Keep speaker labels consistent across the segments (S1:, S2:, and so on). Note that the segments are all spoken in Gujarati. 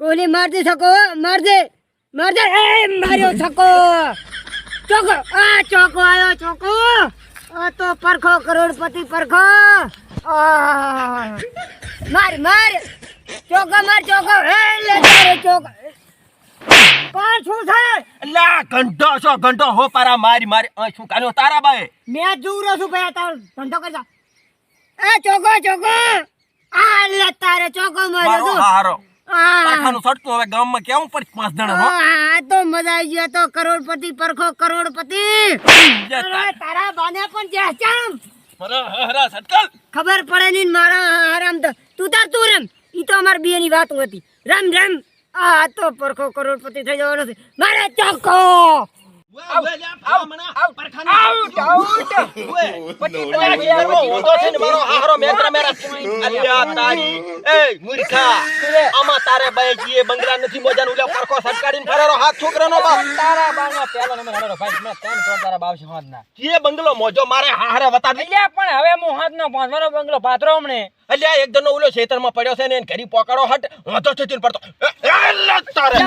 S1: કોહલી મારજે છકો મારજે માર દે એ માર્યો છકો. ચોકો આ ચોકો આયો ચોકો આ તો પરખો કરોડપતિ પરખો. માર માર. ચોકો માર ચોકો એ લે તારે ચોકો કોણ શું છે?
S2: અલ્યા ઘંટો છો ઘંટો. હો પારા મારી મારી. શું કાનો તારા બાએ?
S1: મેં જોઉં છું ભાઈ તારો ધંધો કરતા એ ચોકો ચોકો આ લે તારે ચોકો માર્યો
S2: હારો.
S1: આ
S2: સટતું હવે ગામમાં કેવું પડી પાંચ જણા
S1: આ તો મજા આવી ગયો તો કરોડપતિ પરખો કરોડપતિ. તારા. બાને પણ જે ચામ
S2: મારા હારા સટકલ.
S1: ખબર પડે ને મારા હરામ તો. તું તાર તું રમ. ઈ તો અમાર બે ની વાત હતી. રમ રમ. આ તો પરખો કરોડપતિ થઈ જવાનો છે. મારે
S2: જીએ બંગલા નથી મોજાનું ઉલ્યા પરખો સટકાડીને ફરેરો હાથ છોકરાનો બાપ.
S3: તારા બાનો પહેલો નંબર હારો ભાઈ મેં ત્રણ કરોડ તારા બાપ છે હોદના.
S2: જીએ બંગલો મોજો મારે હારે
S3: અલ્યા પણ હવે હું હાથનો પાંચવાનો બંગલો પાથરો હમણે.
S2: અલ્યા એક જણનો ઓલો ખેતરમાં પડ્યો છે ને એને ઘરી પકડો હટ. વાંધો છે તીન પડતો. એ, એ, તારે.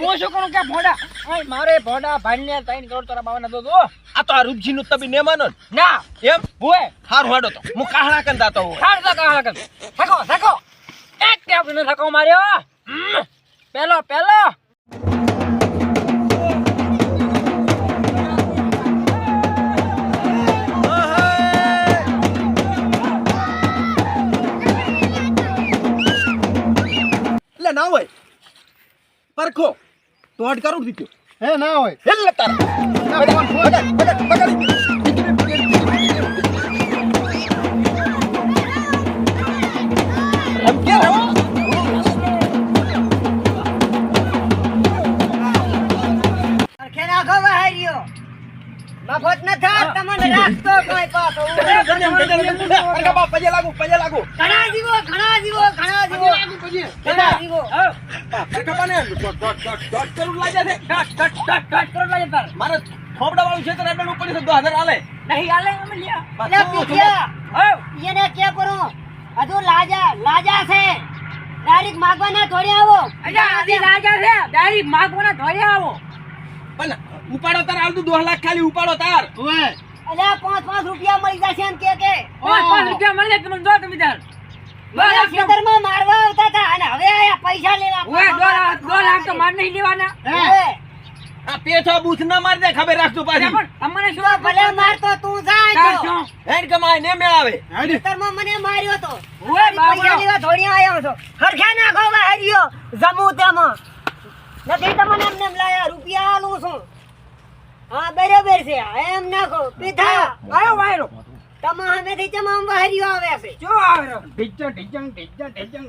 S3: હું શું કરું કે ભોંડા? ઓય મારે ભોડા ભાઈને તૈન કરોડ તારા બાવાના દો દો
S2: આ તો આ રૂપજીનું તબી ને. માનો ના. એમ?
S3: હોય
S2: હારું હાડો તો. હું કાહણા કંદા તો
S3: હાર તો કાહણા કન. થકો થકો એક કે ને થકો માર્યો. પેલો પેલો.
S2: પરખો. તો હટ કરું દીધું
S4: હે ના હોય.
S2: હેલ તારા. બગાડ, બગાડ, બગાડી. રમકે હો.
S1: અરખે નાખો બહાર્યો મફત ન તમને રાખતો કોઈ પાછો.
S2: લાગુ પગે લાગુ.
S1: ઘણા જીવો ઘણા જીવો ઘણા જીવો. ઘણા જીવો.
S2: ખબર ને દોઢ, દોઢ, દોઢ, દોઢ છે
S3: touch touch touch touch crore લાગે તાર
S2: મારે થોપડા વાળું છે તો રેડમેન ઉપર છે દો હજાર
S3: નહીં હાલે અમે લ્યા
S1: એટલે પીઠિયા
S3: હો
S1: એને કે કરો હજુ લાજા લાજા છે ડાયરેક્ટ માગવાના થોડી આવો
S3: અલ્યા છે માગવાના આવો
S2: પણ ઉપાડો તાર આલતું દોઢ લાખ ખાલી ઉપાડો તાર.
S1: અલ્યા પાંચ પાંચ રૂપિયા મળી જશે એમ કે કે.
S3: પાંચ પાંચ રૂપિયા મળી જાય તમે જો તમે તાર
S1: ખેતરમાં મારવા આવતા હતા અને હવે આયા પૈસા લેવા
S3: ઓય દો લાખ તો માર નહીં લેવાના.
S2: આ પેઠો બૂથ ના મારી દે ખબર રાખજો પાછી.
S3: પણ તમને શું
S1: ભલે મારતો તું જાય તો
S2: હેડ કમાય ને મેળાવે.
S1: ખેતરમાં મને માર્યો તો.
S3: ઓય
S1: પૈસા લેવા થોડી આવ્યો છો. હરખે નાખો બહાર્યો જમું તેમાં. નથી તમને એમને એમ લાયા રૂપિયા આલું છું હા બરોબર છે. એમ નાખો. પીઠા
S3: આયો વાયરો
S1: તમે હમેથી તમામ બહાર્યો આવે છે?
S3: જો આવેરો
S4: ઢીચણ ઢીચણ ઢીચણ ઢીચણ.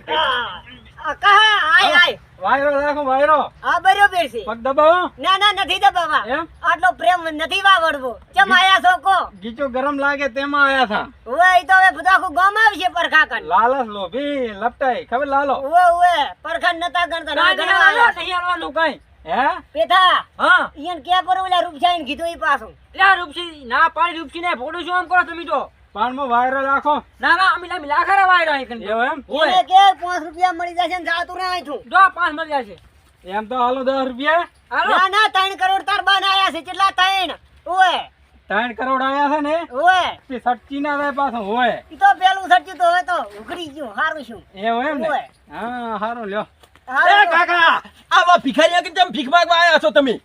S1: આ આય આય.
S4: વાયરો રાખો વાયરો.
S1: હા બરોબર છે.
S4: પગ દબાવો.
S1: ના ના નથી દબાવા
S4: એમ?
S1: આટલો પ્રેમ નથી વાવડવો. ચમ આયા છો કો?
S4: ગીચો ગરમ લાગે તેમાં આયા થા.
S1: ઓય તો હવે બધા આખું ગામ આવશે પરખા કન
S4: લાલસ લોભી લપટાઈ. ખબર લાલો?
S1: ઓ ઓય પરખા નતા કરતા ના
S3: નહીં હાલવાનું કઈ.
S4: હે?
S1: પેથા
S3: હા.
S1: ઈયન કે પર ઓલા રૂપસાઈને કીધું ઈ પાછું.
S3: લ્યા રૂપસી ના પાડી રૂપસી ને ફોડું શું આમ કરો તમે તો?
S4: પાનમાં વાયરો રાખો.
S3: ના ના અમે લા મિલા ખરા વાયરો અહીં કન.
S4: એમ?
S3: ઓય
S1: કે પાંચ રૂપિયા મળી જશે ને જાતું રહે છું
S3: જો 5 મળી જશે.
S4: એમ તો હાલો 10 રૂપિયા.
S3: હાલો.
S1: ના ના 3 કરોડ તાર બાન આયા છે. કેટલા 3 ઓય.
S4: 3 કરોડ આયા છે ને?
S1: ઓય.
S4: તે સટકી ના થાય પાછો હોય.
S1: ઈ તો પેલું સચ્યું તો હવે તો ઉઘડી ગયું હારું શું
S4: એવું એમ ને? હા હારું લ્યો.
S2: એ કાકા આવા ભિખારીયા કે તમે ભીખ માંગવા આયા છો તમે?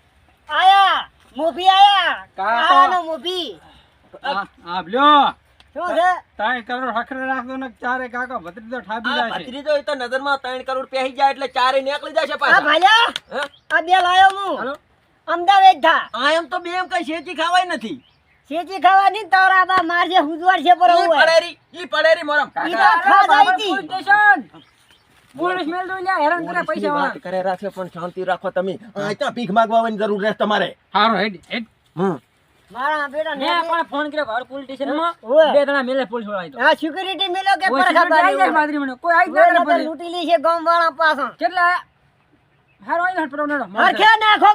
S1: આયા મોભી આયા.
S4: કાકા.
S1: કાહાનો મોભી.
S4: આ આ લ્યો.
S1: શું છે?
S4: ત્રણ કરોડ હખરે રાખજો ને ચારે કાકા ભત્રી તો ઠાબી જાય છે.
S2: ભત્રીજો એ તો નજરમાં ત્રણ કરોડ પહેરી જાય એટલે ચારે નીકળી જશે પાછા.
S1: ભાલ્યા આ બે લાયો હું. અમદાવાદ થા
S2: આ એમ તો બે એમ કઈ શેચી ખાવાય નથી.
S1: શેચી ખાવાની તારા બા મારજે છે પર
S2: ઈ પડેરી ઈ પડેરી મોરમ.
S1: ઈ તો ખાવા
S3: બાબર
S1: જાય તી.
S3: Police station. પોલીસ મેલ દો લ્યા હેરાન કરે પૈસા
S2: વાત કરે રાખે પણ શાંતિ રાખો તમે. આ ત્યાં ભીખ માંગવાની જરૂર રહે તમારે?
S4: હારું હેડ હેડ.
S2: હમ.
S1: મારા બેટા
S3: મેં પણ ફોન કર્યો ઘર પોલીસ
S1: સ્ટેશનમાં.
S3: બે જણા મેલે પોલીસવાળા તો.
S1: આ સિક્યુરિટી મેલો કે
S3: ઓય,
S1: પરખા
S3: આવી જાય
S1: બારી
S3: મને. કોઈ આવી ના કરે
S1: ઓય, નકર
S3: પોલીસ.
S1: લૂંટી લી છે ગામ વાળા પાછા
S3: કેટલા? હારો પડો
S1: નાખો